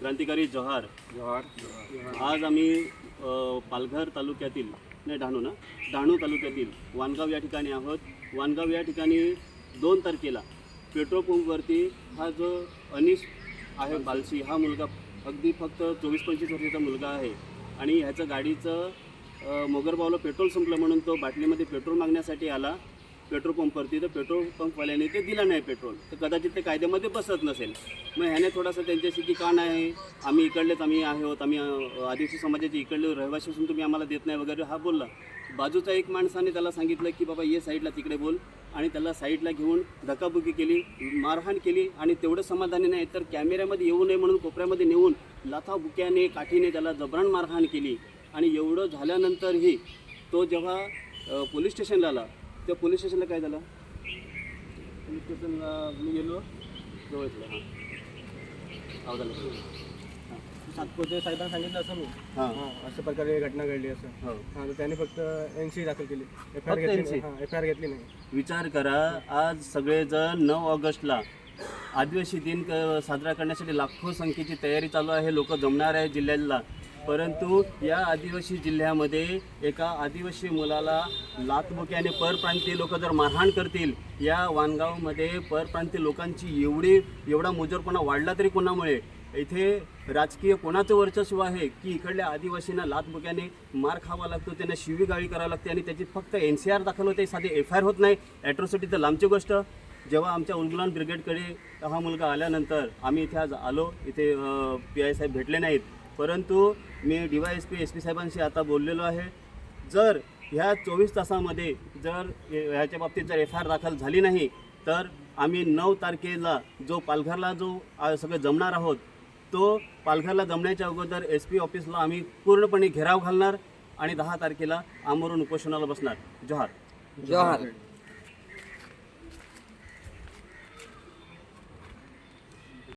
क्रांतिकारी जव्हार आज आम्ही पालघर तालुक्यातील नाही डहाणू ना? डहाणू तालुक्यातील वानगाव या ठिकाणी आहोत. वानगाव या ठिकाणी दोन तारखेला पेट्रोल पंपवरती हा जो अनिश आहे बालशी हा मुलगा अगदी फक्त चोवीस पंचवीस वर्षाचा मुलगा आहे. आणि ह्याचं गाडीचं मोगरबावला पेट्रोल संपलं म्हणून तो बाटलीमध्ये पेट्रोल मागण्यासाठी आला. पेट्रोल पंपवरती तर पेट्रोल पंपवाल्याने ते दिलं नाही पेट्रोल. तर कदाचित ते कायद्यामध्ये बसत नसेल. मग ह्याने थोडासा त्यांच्याशी की का नाही आम्ही इकडलेच आम्ही आहोत आम्ही आदिवासी समाजाचे इकडले रहिवासी असून तुम्ही आम्हाला देत नाही वगैरे हा बोलला. बाजूचा एक माणसाने त्याला सांगितलं की बाबा ये साईडला तिकडे बोल. आणि त्याला साईडला घेऊन धकाबुकी केली मारहाण केली आणि तेवढं समाधानी नाही तर कॅमेऱ्यामध्ये येऊ नये म्हणून कोपऱ्यामध्ये नेऊन लाथाबुक्याने काठीने त्याला जबरान मारहाण केली. आणि एवढं झाल्यानंतरही तो जेव्हा पोलीस स्टेशनला आला त्या पोलीस स्टेशनला काय झालं? पोलीस स्टेशनला मी गेलो. जवळच. हां. सातपुते साहेबांना सांगितलं असं मी हां. हां अशा प्रकारे घटना घडली असं. हो. हां तर त्याने फक्त एन सी दाखल केली. एफ आय फक्त आर घेतली NC? नाही. हां एफ आय आर घेतली नाही. विचार करा आज सगळेजण नऊ ऑगस्टला आदिवासी दिन क- साजरा करण्यासाठी लाखो संख्येची तयारी चालू आहे. लोक जमणार आहे जिल्ह्याला. परंतु या आदिवासी जिल्ह्यामध्ये एका आदिवासी मुलाला लातबुक्याने परप्रांतीय लोक जर मारहाण करतील या वानगावमध्ये परप्रांतीय लोकांची एवढी एवढा मुजरपणा वाढला तरी कोणामुळे? इथे राजकीय कोणाचं वर्चस्व आहे की इकडल्या आदिवासींना लातबुक्याने मार खावा लागतो त्यांना शिवीगाळी करावी लागते आणि त्याची फक्त एन सी आर दाखल होते साधे एफ आय आर होत नाही? ॲट्रॉसिटी तर लांबची गोष्ट. जेव्हा आमच्या उलगुलान ब्रिगेडकडे हा मुलगा आल्यानंतर आम्ही इथे आज आलो. इथे पी आय साहेब भेटले नाहीत. परंतु मी D Y S P S P साहेबांशी आता बोललेलो आहे. जर ह्या चोवीस तासामध्ये जर ह्याच्या बाबतीत जर एफ आय आर दाखल झाली नाही तर आम्ही नऊ तारखेला जो पालघरला जो सगळे जमणार आहोत तो पालघरला जमण्याच्या अगोदर एस पी ऑफिसला आम्ही पूर्णपणे घेराव घालणार आणि दहा तारखेला आमरून उपोषणाला बसणार. जोहार जोहार